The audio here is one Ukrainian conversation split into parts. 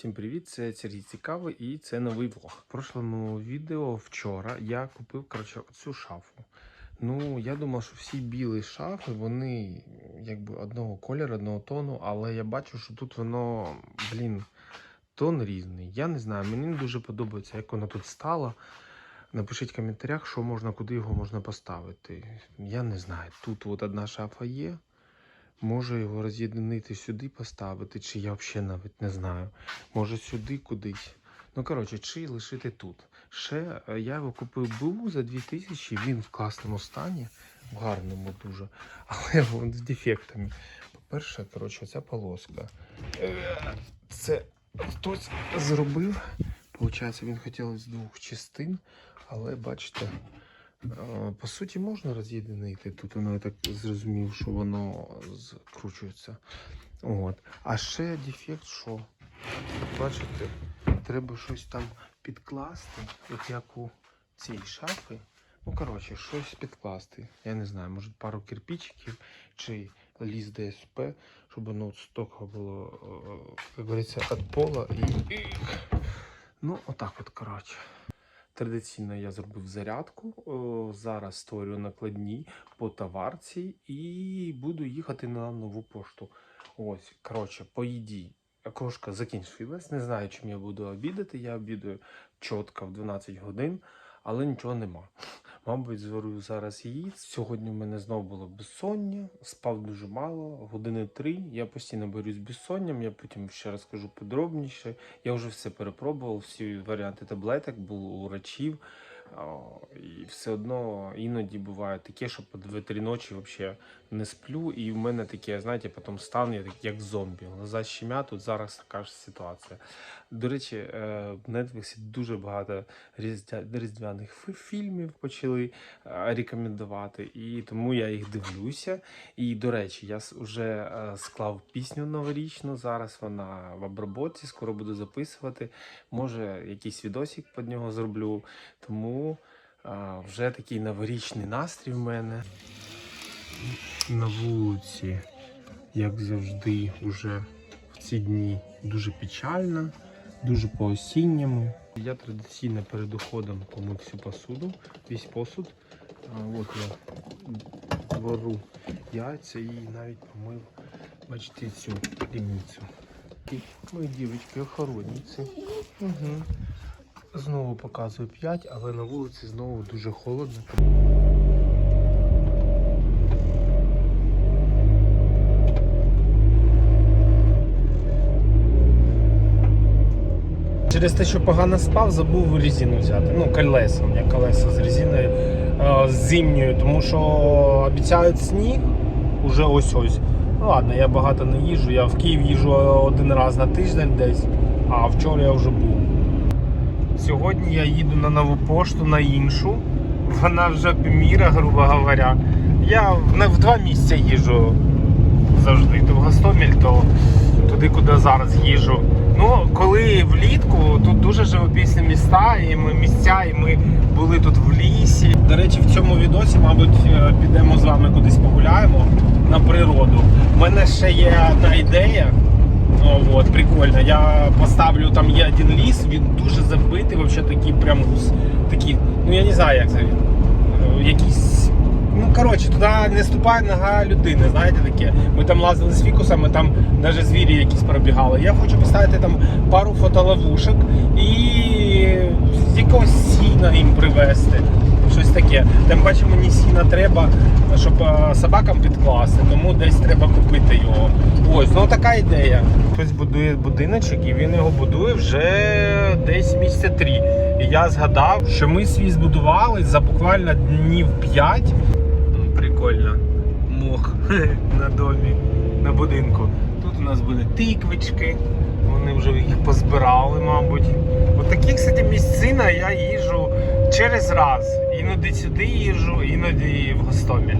Всім привіт! Це Сергій Цікавий і це новий влог. В прошлому відео вчора я купив коротше, цю шафу. Ну, я думав, що всі білі шафи, вони якби одного кольору, одного тону, але я бачу, що тут воно, блін, тон різний. Я не знаю, мені не дуже подобається, як воно тут стало. Напишіть в коментарях, що можна, куди його можна поставити. Я не знаю. Тут от одна шафа є. Може його роз'єднити сюди поставити, чи я взагалі навіть не знаю. Може сюди кудись. Ну, коротше, чи лишити тут. Ще е, я його купив БУ за 2000, він в класному стані, в гарному дуже, але він з дефектами. По-перше, коротше, ця полоска. Е, Це хтось зробив. Получається, він хотів з двох частин, але бачите, По суті, можна роз'єднити. Тут воно я так зрозумів, що воно скручується. От. А ще дефект, що бачите, треба щось там підкласти, от як у цій шафи. Ну, коротше, щось підкласти. Я не знаю, може пару кирпичиків чи ліс ДСП, щоб воно от стока було, е, як говориться, від пола і- Ну, отак от, коротше. Традиційно я зробив зарядку. Зараз створюю накладні по товарці і буду їхати на нову пошту. Ось, коротше, по їді. Окрошка закінчилась. Не знаю, чим я буду обідати. Я обідаю чітко в 12 годин, але нічого нема. Мабуть, зварю зараз її. Сьогодні в мене знову було безсоння, спав дуже мало, години три. Я постійно борюсь з безсонням, я потім ще розкажу подробніше. Я вже все перепробував, всі варіанти таблеток, було у врачів. І все одно іноді буває таке, що по 2-3 ночі взагалі не сплю. І в мене таке, знаєте, потім стан, я такий, як зомбі. Глаза щемя, тут зараз така ж ситуація. До речі, е, в Netflix дуже багато різдвяних фільмів почали е, рекомендувати, і тому я їх дивлюся. І, до речі, я вже склав пісню новорічну. Зараз вона в оброботці, скоро буду записувати. Може, якийсь відосик під нього зроблю. Тому вже такий новорічний настрій в мене. На вулиці, як завжди, уже в ці дні дуже печально, дуже по-осінньому. Я традиційно перед уходом помив всю посуду, весь посуд. От я вару яйця і навіть помив, бачите, цю лівницю. Мої дівчатки, охоронниці. Угу. Знову показую 5, але на вулиці знову дуже холодно. Через те, що погано спав, забув резину взяти. Ну, колеса. У мене колеса з резиною е, з зимньою, тому що обіцяють сніг уже ось-ось. Ну ладно, я багато не їжджу. Я в Київ їжджу один раз на тиждень десь, а вчора я вже був. Сьогодні я їду на нову пошту на іншу. Вона вже міра, грубо говоря. Я в, два місця їжджу завжди. То в Гостомель, то туди, куди зараз їжджу. Ну, коли влітку тут дуже живописні міста і ми місця, і ми були тут в лісі. До речі, в цьому відосі, мабуть, е, підемо з вами кудись погуляємо на природу. У мене ще є одна ідея. От, прикольно. Я поставлю там є один ліс, він дуже забитий, взагалі такий прям. Такий, ну я не знаю, як це. е, Якийсь. Ну, коротше, туди не ступає нога людини, знаєте таке. Ми там лазили з фікусами, там навіть звірі якісь пробігали. Я хочу поставити там пару фотоловушок і якогось сіна їм привезти. Щось таке. Тим паче мені сіна треба, щоб е, собакам підкласти, тому десь треба купити його. Ось, ну така ідея. Хтось будує будиночок і він його будує вже десь місяця три. І я згадав, що ми свій збудували за буквально днів 5. Прикольно. Мох на домі, на будинку. Тут у нас були тиквички. Вони вже їх позбирали, мабуть. От такі, кстати, місцина я їжу через раз. Іноді сюди їжу, іноді в Гостомель.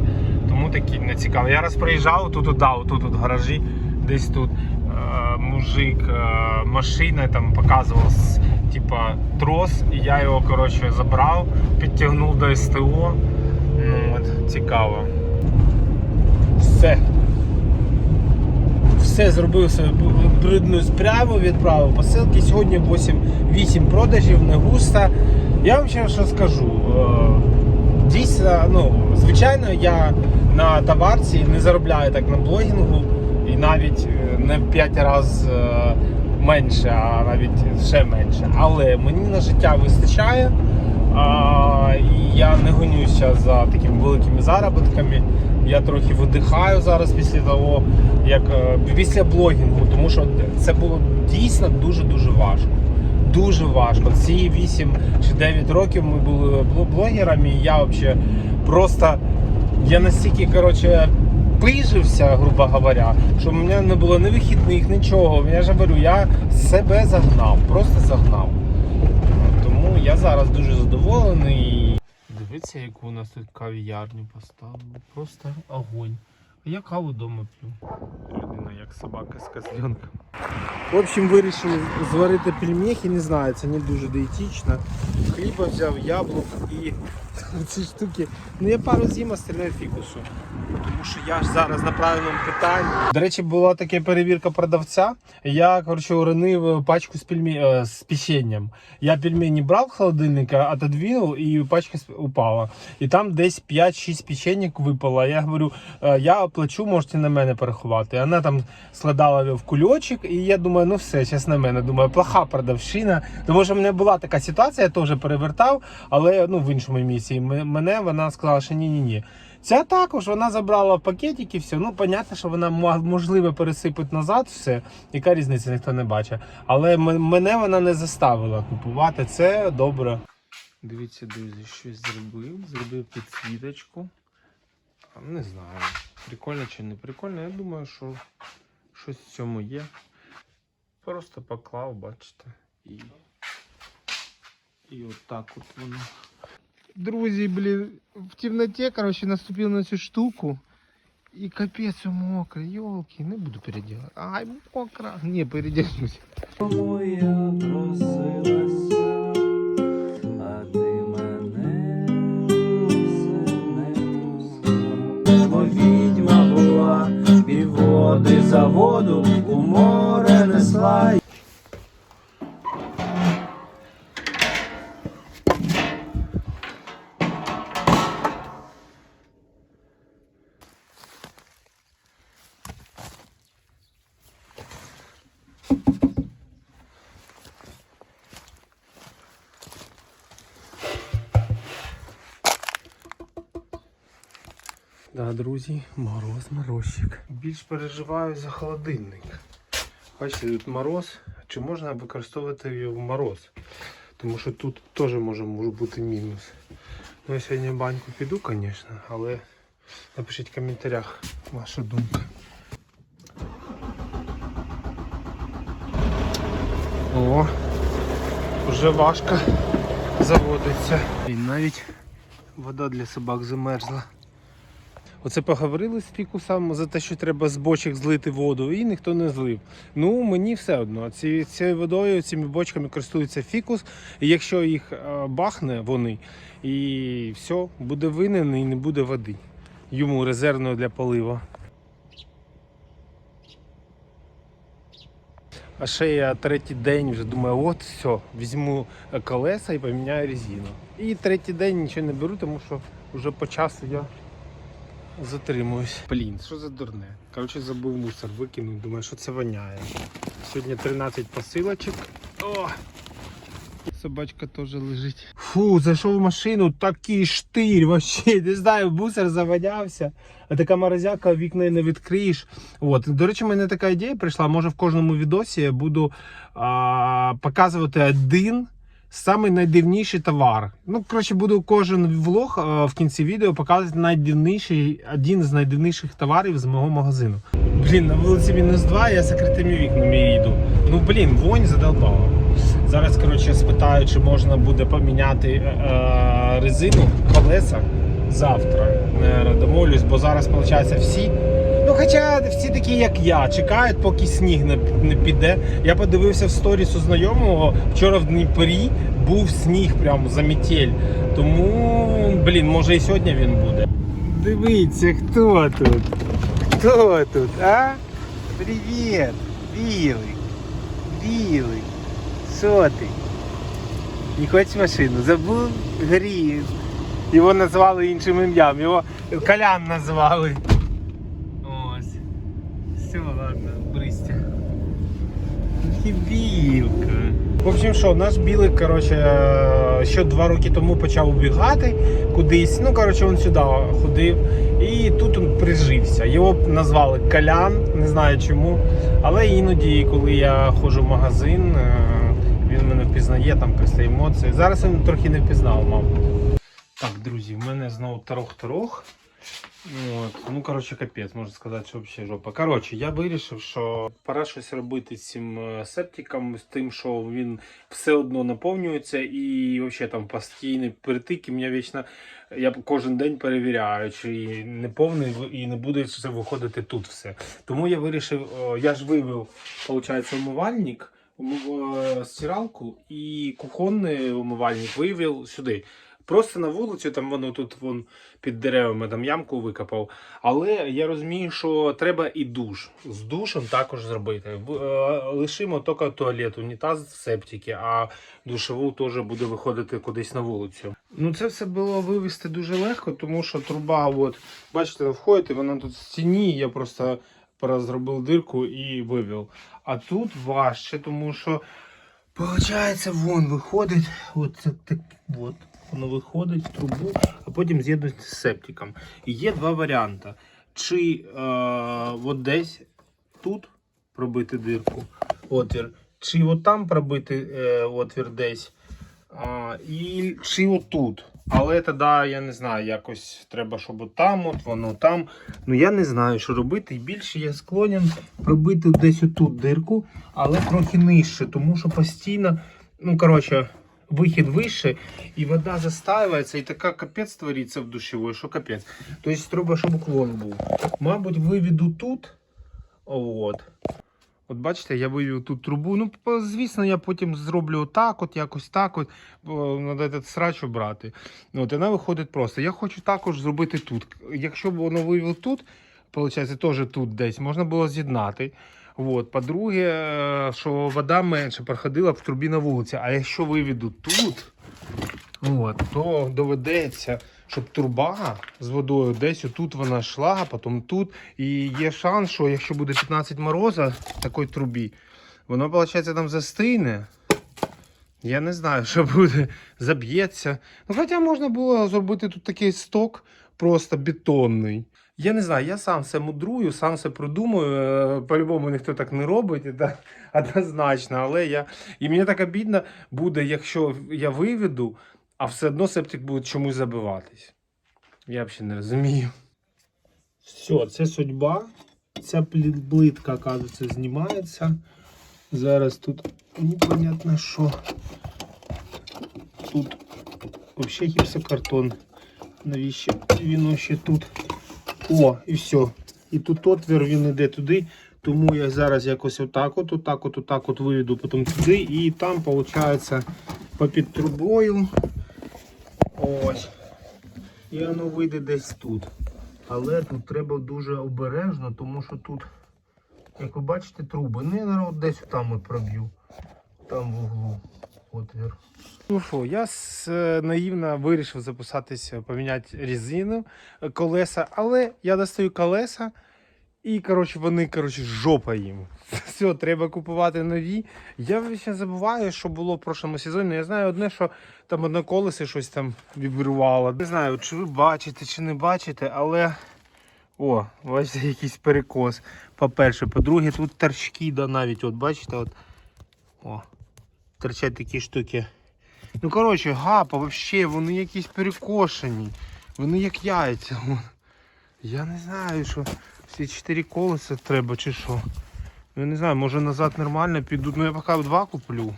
Тому такі не цікаво. Я раз приїжджав, тут, да, тут, тут гаражі, десь тут е, мужик, е, машина там показував типа трос, і я його коротше забрав, підтягнув до СТО. Ну, от, цікаво. Все. Все зробив свою брудну справу, відправив посилки. Сьогодні 8, 8 продажів, не густо. Я вам ще що скажу. Е, Дійсно, ну, звичайно, я на товарці не заробляю так на блогінгу і навіть е, не в 5 разів е, менше, а навіть ще менше. Але мені на життя вистачає. А, і я не гонюся за такими великими заробітками. Я трохи видихаю зараз після того, як після блогінгу, тому що це було дійсно дуже-дуже важко. Дуже важко. Ці 8 чи 9 років ми були блогерами, і я взагалі просто я настільки коротше, пижився, грубо говоря, що в мене не було ні вихідних, нічого. Я ж говорю, я себе загнав, просто загнав. Тому я зараз дуже задоволений. Дивіться, яку у нас тут кав'ярню поставили. Просто огонь. А я каву вдома п'ю. Людина як собака з козленком. В общем, вирішив зварити пельмехи, не знаю, це не дуже диетично. Хліба взяв, яблук і ці штуки. Ну я пару з'їм, остальне фікусу. Тому що я ж зараз на правильному питанні. До речі, була така перевірка продавця. Я коротше уронив пачку з пельме... е, з печенням. Я пельмені брав в холодильника, отодвинув і пачка упала. І там десь 5-6 печенек випало. Я говорю, «Е, я оплачу, можете на мене переховати. Вона там складала в кульочок, і я думаю, ну все, зараз на мене. Думаю, плоха продавщина. Тому що в мене була така ситуація, я теж перевертав, але ну в іншому місці. М- Мене вона сказала, що ні-ні-ні. Ця також вона забрала пакетики, все. Ну, понятно, що вона можливо пересипить назад все. Яка різниця, ніхто не бачить. Але мене вона не заставила купувати. Це добре. Дивіться, друзі, щось зробив. Зробив підсвіточку. Не знаю, прикольно чи не прикольно. Я думаю, що щось в цьому є. Просто поклав, бачите. І, і отак от воно. Друзі, блін, в темноті, коротше, наступив на цю штуку. І капець мокро, йолки, не буду переділати. Ай, мокро. Ні, переділюсь. Моя просилася, а ти мене все не пускав. Бо відьма була, півводи за воду у море несла. Друзі, мороз, морозчик. Більш переживаю за холодильник. Бачите, тут мороз. Чи можна використовувати його в мороз? Тому що тут теж може, може бути мінус. Ну, я сьогодні в баньку піду, звісно, але напишіть в коментарях вашу думку. О, вже важко заводиться. І навіть вода для собак замерзла. Оце поговорили з фікусом за те, що треба з бочок злити воду, і ніхто не злив. Ну мені все одно. Ці, цією водою, цими бочками користується фікус. І якщо їх е, бахне вони, і все, буде винен і не буде води. Йому резервної для полива. А ще я третій день вже думаю, от все, візьму е, колеса і поміняю резину. І третій день нічого не беру, тому що вже по часу я затримуюсь. Блін, що за дурне? Коротше, забув мусор, викинув, думаю, що це воняє. Сьогодні 13 посилочок. О! Собачка теж лежить. Фу, зайшов в машину, такий штир, вообще, не знаю, мусор завалявся. А така морозяка, вікна не відкриєш. От. До речі, в мене така ідея прийшла. Може в кожному відосі я буду а, показувати один самий найдивніший товар. Ну, коротше, буду кожен влог в кінці відео показувати найдивніший, один з найдивніших товарів з мого магазину. Блін, на вулиці мінус 2, я закритими вікнами їду. Ну блін, вонь задолбала. Зараз, коротше, спитаю, чи можна буде поміняти е, резину, колеса завтра. Наверно, домовлюсь, бо зараз, виходить, всі. Ну, хоча всі такі, як я, чекають, поки сніг не, не піде. Я подивився в сторіс у знайомого. Вчора в Дніпрі був сніг прямо за метель. Тому, блін, може і сьогодні він буде. Дивіться, хто тут? Хто тут, а? Привіт! Білий! Білий! Що ти? Не хочеш машину? Забув? Гріз. Його назвали іншим ім'ям, його Колян назвали. Все, ладно, бристя. Білка. В общем, що, наш білик, коротше, е, ще два роки тому почав убігати кудись. Ну, коротше, він сюди ходив. І тут він прижився. Його назвали Колян, не знаю чому. Але іноді, коли я ходжу в магазин, е, він мене впізнає, там після емоцій. Зараз він трохи не впізнав, мабуть. Так, друзі, в мене знову тарох-тарох. От. Ну, коротше, капець, можна сказати, що взагалі жопа. Коротше, я вирішив, що пора щось робити з цим септиком, з тим, що він все одно наповнюється і взагалі там постійні перетики. Мене вічно я кожен день перевіряю, чи не повний і не буде це виходити тут все. Тому я вирішив, я ж вивів, виходить, умивальник, умив- е, стиралку і кухонний умивальник вивів сюди. Просто на вулицю, там воно тут вон під деревами там ямку викопав. Але я розумію, що треба і душ. З душем також зробити. В- е, Лишимо тільки туалет, унітаз, септики, а душову теж буде виходити кудись на вулицю. Ну це все було вивезти дуже легко, тому що труба, от, бачите, входите, вона тут в стіні, я просто зробив дирку і вивів. А тут важче, тому що Получається, вон виходить, от так, от, воно виходить в трубу, а потім з'єднується з септиком. І є два варіанти. Чи е, от десь тут пробити дирку, отвір, чи от там пробити е, отвір десь, а, і, чи отут. Але тоді, я не знаю, якось треба, щоб от там, от воно там. Ну я не знаю, що робити. Більше я склонен пробити десь отут дирку, але трохи нижче, тому що постійно, ну коротше, вихід вище, і вода застаюється, і така капець твориться в душевой, що капець. Тобто треба, щоб уклон був. Мабуть, виведу тут. От. От бачите, я вивів тут трубу. Ну, звісно, я потім зроблю отак, от якось так. От, треба этот срач обрати. От, вона виходить просто. Я хочу також зробити тут. Якщо б воно вивів тут, виходить, теж тут десь, можна було з'єднати. От. По-друге, е, що вода менше проходила б в трубі на вулиці. А якщо виведу тут, от, то доведеться, щоб труба з водою десь отут вона йшла, а потім тут. І є шанс, що якщо буде 15 мороза в такій трубі, воно, виходить, там застине. Я не знаю, що буде, заб'ється. Ну, хоча можна було зробити тут такий сток просто бетонний. Я не знаю, я сам все мудрую, сам все придумую. Е, По-любому ніхто так не робить, так, однозначно. Але я. І мені так обідно буде, якщо я виведу, а все одно септик буде чомусь забиватись. Я взагалі не розумію. Все, це судьба. Ця плитка, оказується, знімається. Зараз тут непонятно що. Тут взагалі гіпсокартон. Навіщо він ще тут? О, і все. І тут отвір він іде туди. Тому я зараз якось отак от, отак от, отак от виведу потім туди. І там, виходить, попід трубою. Ось. І воно вийде десь тут. Але тут треба дуже обережно, тому що тут, як ви бачите, труби. Ну, я десь там от проб'ю. Там в углу отвір. Ну що, я е, наївно вирішив записатися, поміняти резину, е, колеса, але я достаю колеса. І, коротше, вони, коротше, жопа їм. Все, треба купувати нові. Я ще забуваю, що було в прошлому сезоні. Я знаю одне, що там одне колесо щось там вібрувало. Не знаю, чи ви бачите, чи не бачите, але. О, бачите, якийсь перекос. По-перше, по-друге, тут торчки, да, навіть, от бачите, от. О, торчать такі штуки. Ну, коротше, гапа, взагалі, вони якісь перекошені. Вони як яйця. Я не знаю, що всі чотири колеса треба чи що. Ну, Я не знаю, може назад нормально підуть. Ну я поки два куплю.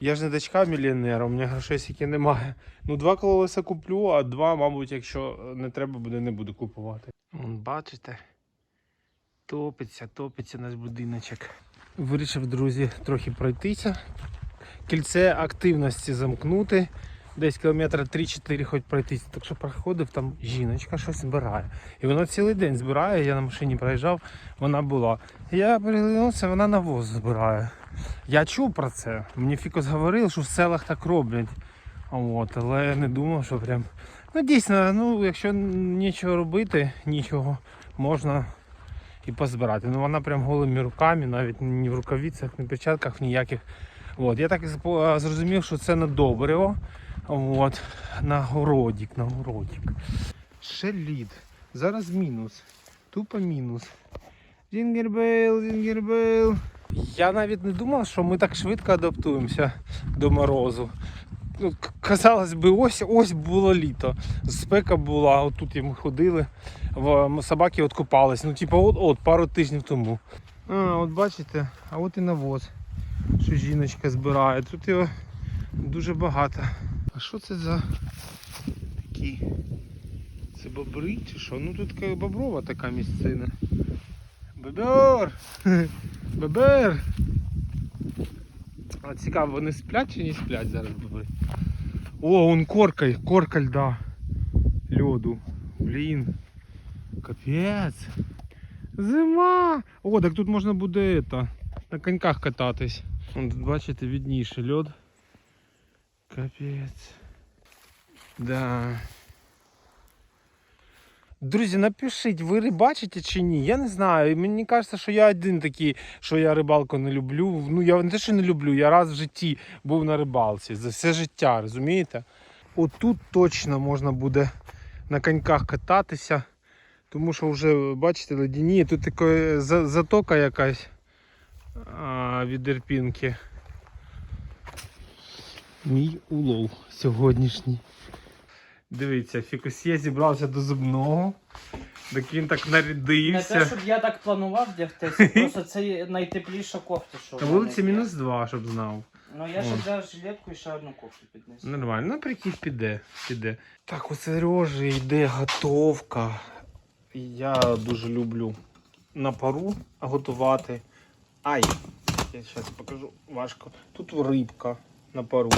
Я ж не дочка мільйонера, у мене грошей стільки немає. Ну, два колеса куплю, а два, мабуть, якщо не треба буде, не буду купувати. Вон, бачите, топиться, топиться наш будиночок. Вирішив, друзі, трохи пройтися. Кільце активності замкнути. десь кілометра 3-4 хоч пройтись. Так що проходив, там жіночка щось збирає. І вона цілий день збирає, я на машині проїжджав, вона була. Я приглянувся, вона навоз збирає. Я чув про це. Мені Фікос говорив, що в селах так роблять. От, але я не думав, що прям. Ну дійсно, ну якщо нічого робити, нічого, можна і позбирати. Ну вона прям голими руками, навіть ні в рукавицях, ні в перчатках ніяких. От. Я так і зрозумів, що це на добриво. От. На городік, на городік. Ще лід. Зараз мінус. Тупо мінус. Зінгербейл, зінгербейл. Я навіть не думав, що ми так швидко адаптуємося до морозу. Ну, Казалось би, ось ось було літо. Спека була, отут ми ходили, собаки от купались. Ну, типу, от, от пару тижнів тому. А, от бачите, а от і навоз, що жіночка збирає. Тут його дуже багато. А що це за такі? Це бобри чи що? Ну тут боброва така місцина. Бобер! Бобер! А цікаво, вони сплять чи не сплять зараз бобри? О, он корка, корка льда. Льоду. Блін. Капець. Зима! О, так тут можна буде это, на коньках кататись. Тут бачите, відніше льод. Капець. Да. Друзі, напишіть, ви рибачите чи ні? Я не знаю. Мені кажеться, що я один такий, що я рибалку не люблю. Ну я не те, що не люблю, я раз в житті був на рибалці за все життя, розумієте? Отут точно можна буде на коньках кататися, тому що вже, бачите, ледяніє. Тут така затока якась від Ірпінки. Мій улов сьогоднішній. Дивіться, фікусія зібрався до зубного. Так він так нарядився. Не те, щоб я так планував вдягтися, просто це найтепліша кофта, що мене вулиці мінус 2, щоб знав. Ну я ще взяв жилетку і ще одну кофту піднесу. Нормально, ну прикинь, піде, піде. Так, у Сережі йде готовка. Я дуже люблю на пару готувати. Ай! Я зараз покажу важко. Тут рибка на пару.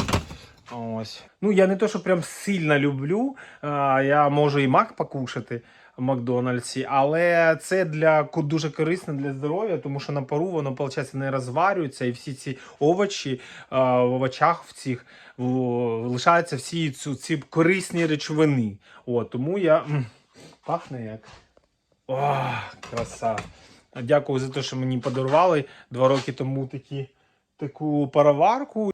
Ось. Ну, я не то, що прям сильно люблю. А, я можу і мак покушати в Макдональдсі, але це для дуже корисно для здоров'я, тому що на пару воно, виходить, не розварюється, і всі ці овочі а, в овочах в цих в- лишаються всі ці, ці корисні речовини. От, тому я пахне як. О, краса. Дякую за те, що мені подарували два роки тому такі, таку пароварку.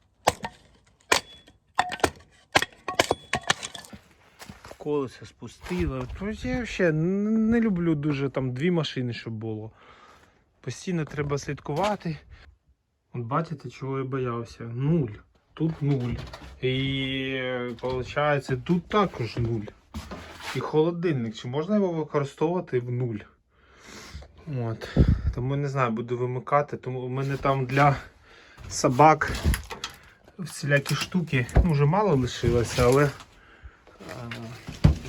Колесо спустило. Тобто Я взагалі не люблю дуже там дві машини, щоб було. Постійно треба слідкувати. От бачите, чого я боявся? Нуль. Тут нуль. І виходить, тут також нуль. І холодильник. Чи можна його використовувати в нуль? От. Тому не знаю, буду вимикати. Тому у мене там для собак всілякі штуки. Ну, вже мало лишилося, але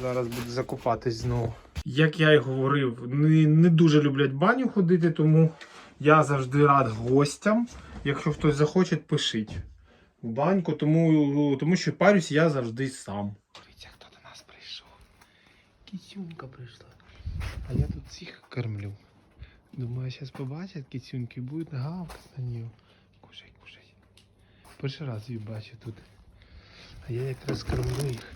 зараз буду закупатись знову. Як я й говорив, не, не дуже люблять баню ходити, тому я завжди рад гостям. Якщо хтось захоче, пишіть в баньку, тому, тому що парюсь я завжди сам. Дивіться, хто до нас прийшов. Кітюнька прийшла. А я тут всіх кормлю. Думаю, зараз побачать кітюньки і будуть гавкати на нього. Кушай, кушай. Перший раз її бачу тут. А я якраз кормлю їх.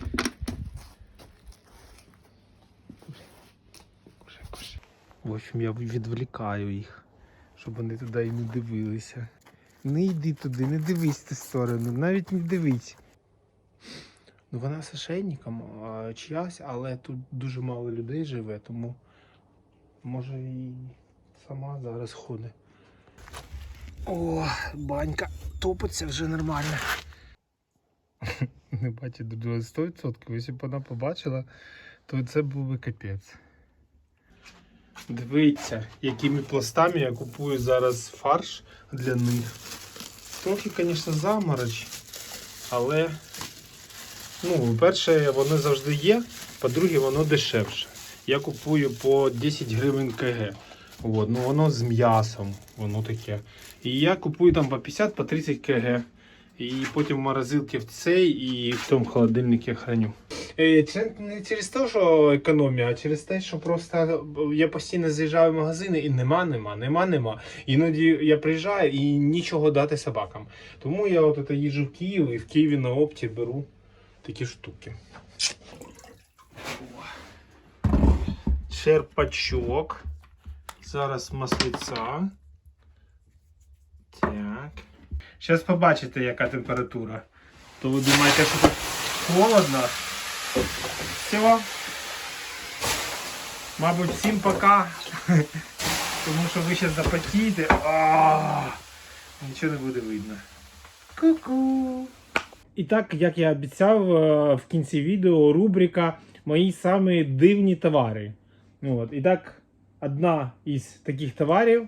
Кушай, кушай. В общем, я відволікаю їх, щоб вони туди і не дивилися. Не йди туди, не дивись ту сторону, навіть не дивись. Ну вона з чиясь, але тут дуже мало людей живе, тому може і сама зараз ходить. О, банька топиться вже нормально. Не бачить до 100%, якщо б вона побачила, то це був би капець. Дивіться, якими пластами я купую зараз фарш для них. Трохи, звісно, замороч, але, ну, перше, воно завжди є, по-друге, воно дешевше. Я купую по 10 гривень КГ. От, ну воно з м'ясом, воно таке. І я купую там по 50 по 30 КГ. І потім в морозилці в цей і в тому холодильнику храню. Е, Це не через те, що економія, а через те, що просто я постійно заїжджаю в магазини і нема, нема, нема, нема. Іноді я приїжджаю і нічого дати собакам. Тому я от це їжджу в Київ і в Києві на опті беру такі штуки. Черпачок. Зараз маслиця. Так. Зараз побачите, яка температура. То ви думаєте, що тут холодно. Все. Мабуть, всім пока. Тому що ви зараз запотієте. Нічого не буде видно. Ку-ку. І так, як я обіцяв е, в кінці відео, рубрика Мої самі дивні товари. Ну, от. І так, одна із таких товарів,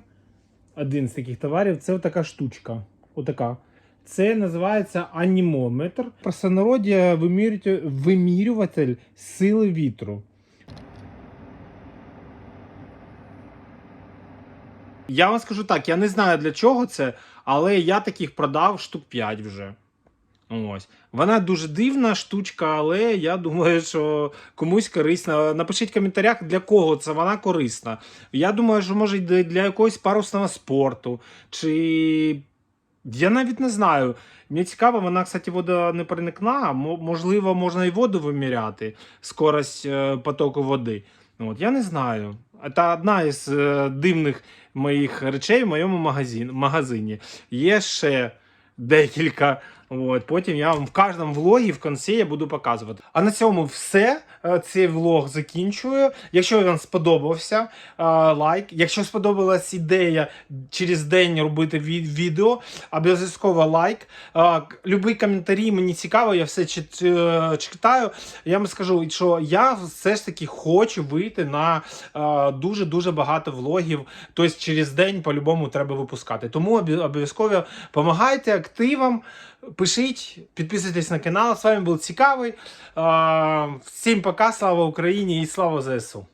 один з таких товарів це така штучка. Отака. Це називається анімометр. Вимірюватель, вимірюватель сили вітру. Я вам скажу так, я не знаю для чого це, але я таких продав штук 5 вже. Ось. Вона дуже дивна штучка, але я думаю, що комусь корисна. Напишіть в коментарях, для кого це вона корисна. Я думаю, що може для якогось парусного спорту. Чи. Я навіть не знаю. Мені цікаво, вона, кстати, водонепроникна. Мо- Можливо, можна і воду виміряти, скорость е, потоку води. От, я не знаю. Це одна із е, дивних моїх речей в моєму магазин, магазині. Є ще декілька. От, потім я вам в кожному влогі в кінці я буду показувати. А на цьому все. Е, Цей влог закінчую. Якщо вам сподобався, е, лайк. Якщо сподобалась ідея через день робити відео, обов'язково лайк. Е, Любі коментарі мені цікаво, я все читаю. Я вам скажу, що я все ж таки хочу вийти на дуже-дуже багато влогів. Тобто через день по-любому треба випускати. Тому обов'язково допомагайте активам, пишіть, підписуйтесь на канал. З вами був цікавий. Всім пока, слава Україні і слава ЗСУ.